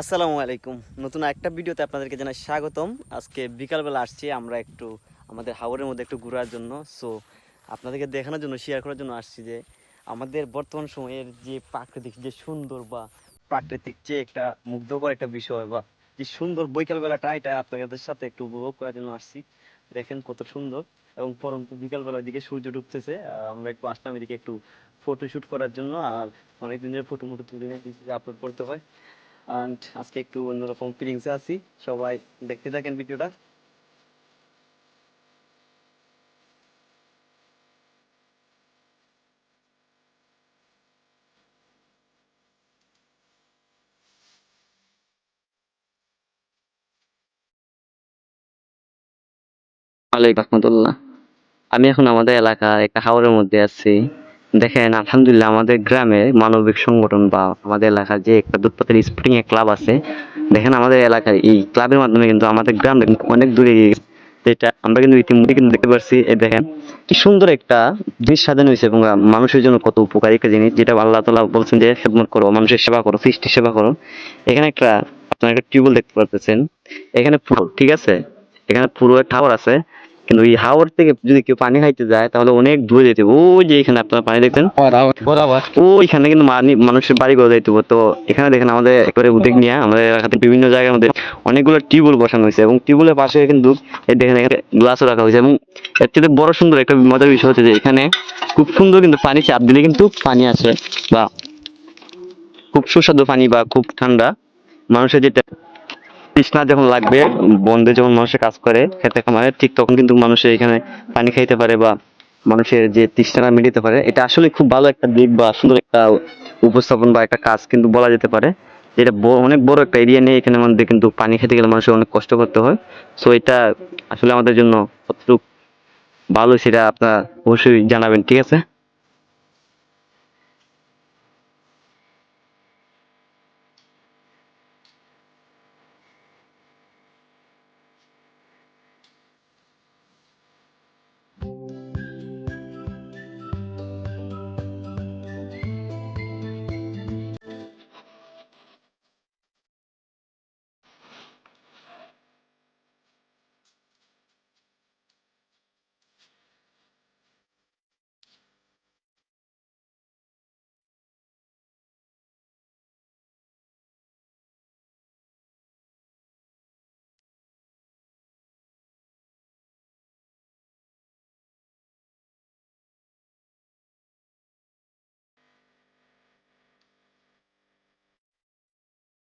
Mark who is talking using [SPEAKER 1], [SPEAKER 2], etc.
[SPEAKER 1] আসসালামু আলাইকুম। নতুন একটা ভিডিওতে আপনাদেরকে জানাই স্বাগতম। আজকে বিকালবেলা আসছি আমরা একটু আমাদের হাওরের মধ্যে একটু ঘোরার জন্য। সো আপনাদেরকে দেখানোর জন্য শেয়ার করার জন্য আসছি যে আমাদের বর্তমান সময়ের যে প্রাকৃতিক, যে সুন্দর বা প্রাকৃতিক যে একটা মুগ্ধকর একটা বিষয় বা যে সুন্দর বিকালবেলাটা এটা আপনাদের সাথে একটু উপভোগ করার জন্য আসছি। দেখেন কত সুন্দর। এবং পরন্ত বিকালবেলার দিকে সূর্য ডুবতেছে। আমরা একটু আসলাম এদিকে একটু ফটো শুট করার জন্য। আর অনেক দিনের ফটো মটো তুলে আপলোড করতে হয়। And আজকে একটু অন্যরকম ফিলিংস আছি। সবাই দেখতে থাকেন ভিডিওটা। রহমতুল্লাহ আমি এখন আমাদের এলাকার একটা হাওরের মধ্যে আছি। দেখেন, আলহামদুলিল্লাহ আমাদের গ্রামে মানবিক সংগঠন বা আমাদের এলাকার যে একটা দুধপাতের স্প্রিং এ ক্লাব আছে, দেখেন আমাদের এলাকার এই ক্লাবের মাধ্যমে কিন্তু আমাদের গ্রাম অনেক দূরে। যেটা আমরা কিন্তু ইতিমধ্যে কিন্তু দেখতে পারছি দেখেন, কি সুন্দর একটা জিনিস সাজানো হয়েছে এবং মানুষের জন্য কত উপকারী একটা জিনিস, যেটা আল্লাহ তালা বলছেন যে, খেদমত করো, মানুষের সেবা করো সৃষ্টি সেবা করো। এখানে একটা, আপনার একটা টিউবওয়েল দেখতে পারতেছেন। এখানে পুরো, ঠিক আছে? এখানে পুরো টাওয়ার আছে। কিন্তু এই হাওর থেকে যদি কেউ পানি খাইতে যায় তাহলে অনেক দূরে যেতে হবে। ওই যে এখানে আপনারা পানি দেখতেন ওইখানে কিন্তু মানুষের বাড়ি করে যাইতে হবে। তো এখানে দেখেন আমাদের একবারে উদ্যোগ নিয়ে আমাদের এলাকাতে বিভিন্ন জায়গার মধ্যে অনেকগুলো টিউবওয়েল বসানো হয়েছে এবং টিউবওয়েলের পাশে কিন্তু দেখেন এখানে গ্লাসও রাখা হয়েছে এবং এর থেকে বড় সুন্দর একটা মজার বিষয় হচ্ছে যে এখানে খুব সুন্দর কিন্তু পানি চাপ দিলে কিন্তু পানি আসে বা খুব সুস্বাদু পানি বা খুব ঠান্ডা মানুষের যেটা তৃষ্ণা যখন লাগবে, বন্ধে যখন মানুষের কাজ করে, খেতে খামারে, ঠিক তখন কিন্তু মানুষের এখানে পানি খাইতে পারে বা মানুষের যে তৃষ্ণা মিটাতে পারে, এটা আসলে খুব ভালো একটা দিক বা সুন্দর একটা উপস্থাপন বা একটা কাজ কিন্তু বলা যেতে পারে। ব- অনেক বড় একটা এরিয়া নিয়ে এখানে আমাদের কিন্তু পানি খেতে গেলে মানুষের অনেক কষ্ট করতে হয়। সো এটা আসলে আমাদের জন্য কতটুকু ভালো সেটা আপনার অবশ্যই জানাবেন, ঠিক আছে?